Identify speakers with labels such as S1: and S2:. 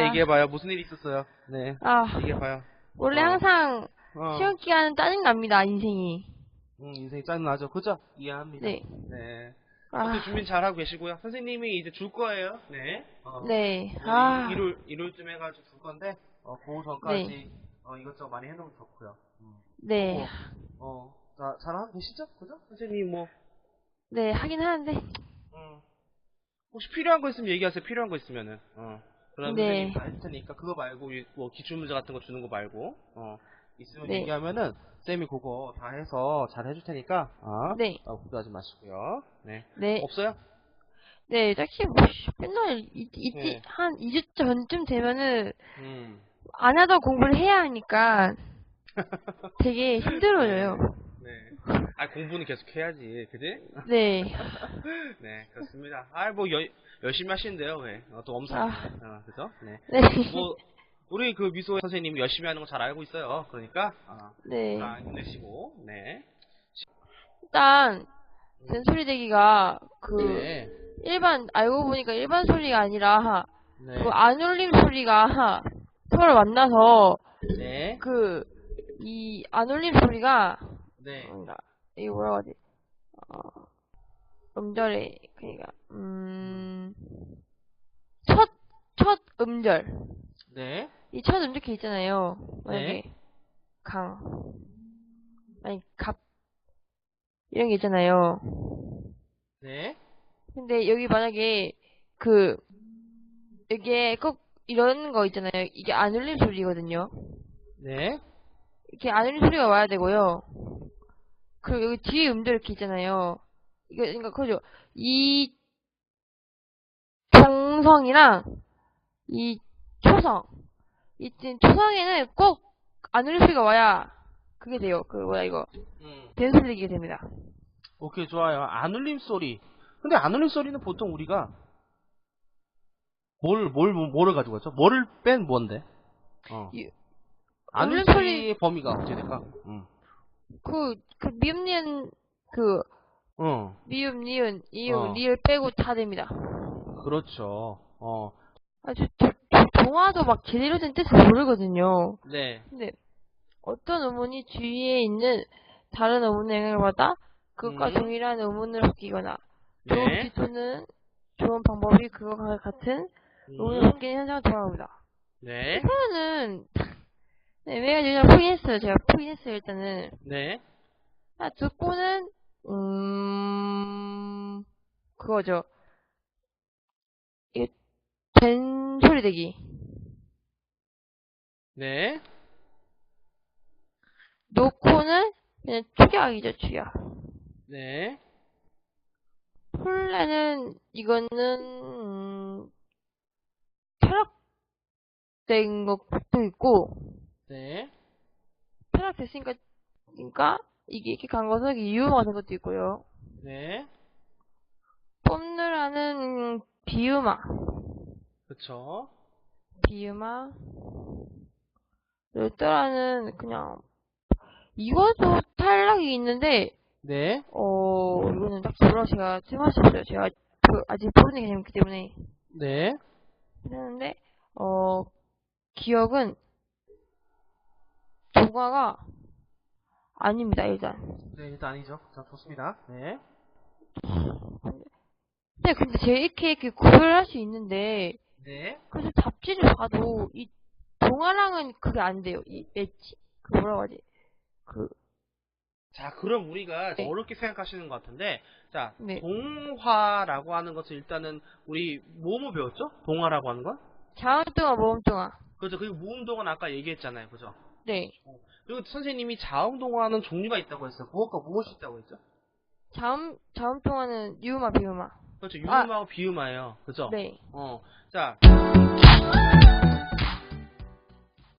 S1: 얘기해봐요. 무슨 일 있었어요? 네.
S2: 아,
S1: 얘기해봐요.
S2: 원래
S1: 어.
S2: 항상
S1: 어.
S2: 시험 기간은 짜증납니다, 인생이.
S1: 응, 인생이 짜증나죠. 그죠? 이해합니다.
S2: 네.
S1: 네.
S2: 아,
S1: 준비 잘하고 계시고요. 선생님이 이제 줄 거예요. 네. 어.
S2: 네.
S1: 뭐
S2: 아,
S1: 일요일, 일요일쯤 해가지고 줄 건데, 어, 그 전까지, 어, 이것저것 많이 해놓으면 좋고요. 음.
S2: 네.
S1: 어, 자, 잘하고 계시죠? 그죠? 선생님 뭐,
S2: 네, 하긴 하는데.
S1: 음. 혹시 필요한 거 있으면 얘기하세요. 필요한 거 있으면은. 어. 그럼
S2: 네.
S1: 선생님 다할 테니까 그거 말고 이- 뭐 기출 문제 같은 거 주는 거 말고 어 있으면
S2: 네.
S1: 얘기하면은 쌤이 그거 다 해서 잘 해줄 테니까 어,
S2: 네.
S1: 어, 걱정하지 마시고요. 네.
S2: 네.
S1: 없어요?
S2: 네, 딱히 뭐, 씨, 맨날, 이, 이,
S1: 네.
S2: 한 2주 전쯤 되면은,
S1: 음.
S2: 안 하던 공부를 해야 하니까, 되게 힘들어져요.
S1: 네. 아 공부는 계속 해야지, 그지?
S2: 네.
S1: 네, 그렇습니다. 아, 뭐 여- 열심히 하시는데요, 왜? 어, 또 엄청,
S2: 아.
S1: 어, 그죠? 네.
S2: 네.
S1: 뭐 우리 그 미소 선생님 열심히 하는 거 잘 알고 있어요. 그러니까 어,
S2: 네.
S1: 자, 힘내시고, 네.
S2: 일단, 된소리 대기가, 그,
S1: 네.
S2: 일반, 알고 보니까 일반 소리가 아니라,
S1: 네.
S2: 그 안울림 소리가 서로 만나서,
S1: 네.
S2: 그, 이 안울림 소리가,
S1: 네.
S2: 뭔가, 이거 뭐라고 하지? 어, 음절에, 그니까, 음, 첫, 첫 음절.
S1: 네.
S2: 이 첫 음절 있잖아요. 만약에,
S1: 네.
S2: 강, 아니, 갑, 이런 게 있잖아요.
S1: 네.
S2: 근데 여기 만약에, 그, 이게 꼭 이런 거 있잖아요. 이게 안 울림 소리거든요.
S1: 네.
S2: 이렇게 안 울림 소리가 와야 되고요. 그리고 여기 뒤에 음절 이렇게 있잖아요. 이거, 그러니까, 그죠. 이, 동성이랑, 이, 초성. 이, 초성에는 꼭, 안 울림 소리가 와야, 그게 돼요. 그, 뭐야, 이거.
S1: 음.
S2: 된소리게 됩니다.
S1: 오케이, 좋아요. 안 울림 소리. 근데 안 울림 소리는 보통 우리가 뭘, 뭘, 뭐- 뭐를 가지고 있죠? 뭐를 뺀 뭔데? 어.
S2: 이-
S1: 안 울림
S2: 울림
S1: 소리의 범위가 어떻게 될까? 음.
S2: 그, 그, 미음, 니은, 그,
S1: 어.
S2: 미음, 니은, 이음,
S1: 어.
S2: 리을 빼고 다 됩니다.
S1: 그렇죠. 어.
S2: 아, 저 동화도 막 제대로 된 뜻을 모르거든요.
S1: 네.
S2: 근데 어떤 의문이 주위에 있는 다른 의문의 영향을 받아 그것과
S1: 음.
S2: 동일한 의문을 바뀌거나 좋은
S1: 네.
S2: 기초는 좋은 방법이 그것과 같은 의문을
S1: 음.
S2: 바뀌는 현상을 돌아옵니다.
S1: 네.
S2: 그러면은 네, 내가 일단 포기했어요. 제가 포기했어요. 일단은
S1: 네.
S2: 아, 듣고는 음 그거죠. 이게 된 소리 되기.
S1: 네.
S2: 놓고는 그냥 추격이죠, 추격.
S1: 네.
S2: 폴레는 이거는 음, 철학된 것도 있고
S1: 네.
S2: 철학됐으니까 그러니까 이게 이렇게 간 것은 유머 같은 것도 있고요.
S1: 네.
S2: 뽐느라는 비유마,
S1: 그쵸.
S2: 비유마. 르떠라는 그냥 이것도 탈락이 있는데
S1: 네.
S2: 어 이거는 딱 뭐라고 제가 수 없어요. 제가 그 아직 모르는 개념이기 때문에.
S1: 네.
S2: 그런데 어 기억은 조과가 아닙니다 일단.
S1: 네, 일단 아니죠. 자, 좋습니다. 네.
S2: 근데 근데 제가 이렇게 이렇게 구별을 할수 있는데
S1: 네.
S2: 그래서 잡지를 봐도 이 동화랑은 그게 안 돼요. 이 엣지 그 뭐라고 하지? 그
S1: 자, 그럼 우리가
S2: 네.
S1: 어렵게 생각하시는 것 같은데, 자,
S2: 네.
S1: 동화라고 하는 것은 일단은 우리 뭐뭐 배웠죠? 동화라고 하는 건?
S2: 자음동화 모음동화.
S1: 그죠. 그리고 모음동화는 아까 얘기했잖아요. 그죠?
S2: 네.
S1: 그리고 선생님이 자음동화는 종류가 있다고 했어요. 무엇과 무엇이 있다고 했죠?
S2: 자음 자음동화는 유마 비유마.
S1: 그렇죠.
S2: 아.
S1: 유음하고 비음하예요. 그죠?
S2: 네.
S1: 어. 자.